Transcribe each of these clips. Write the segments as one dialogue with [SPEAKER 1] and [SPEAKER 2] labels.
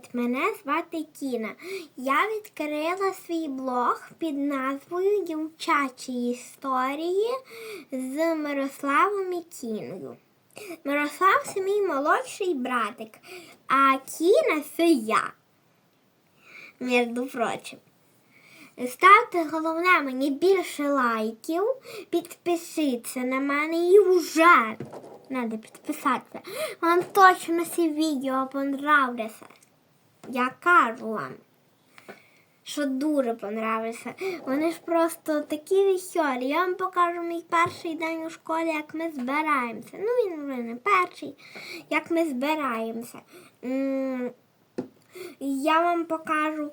[SPEAKER 1] Привіт! Мене звати Кіна. Я відкрила свій блог під назвою Дівчачі історії з Мирославом і Кіною. Мирослав це мій молодший братик, а Кіна це я. Між прочим. Ставте головне мені більше лайків, підпишіться на мене і вже треба підписатися. Вам точно ці відео понравляться. Я кажу вам, що дуже понравиться. Вони ж просто такі веселі. Я вам покажу мій перший день у школі, як ми збираємося. Ну, він вже не перший, як ми збираємося. Я вам покажу,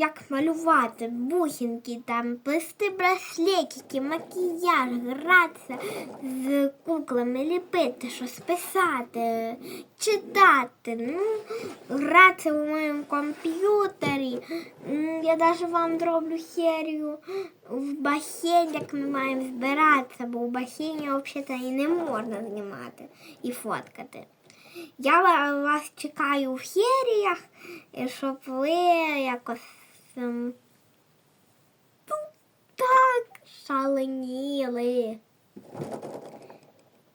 [SPEAKER 1] як малювати бусинки, там, плести браслетики, макіяж, гратися з куклами, ліпити, щось писати, читати, ну, гратися в моєму комп'ютері. Я навіть вам зроблю серію в басейн, як ми маємо збиратися, бо в басейні взагалі і не можна знімати і фоткати. Я вас чекаю в серіях, щоб ви якось ну, так шаленіли.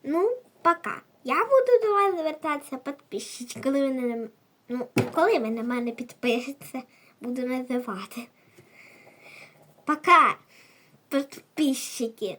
[SPEAKER 1] Ну, пока. Я буду до вас звертатися підписчики, коли ви не ну, коли ви на мене підпишетеся, буду називати. Пока, підписчики.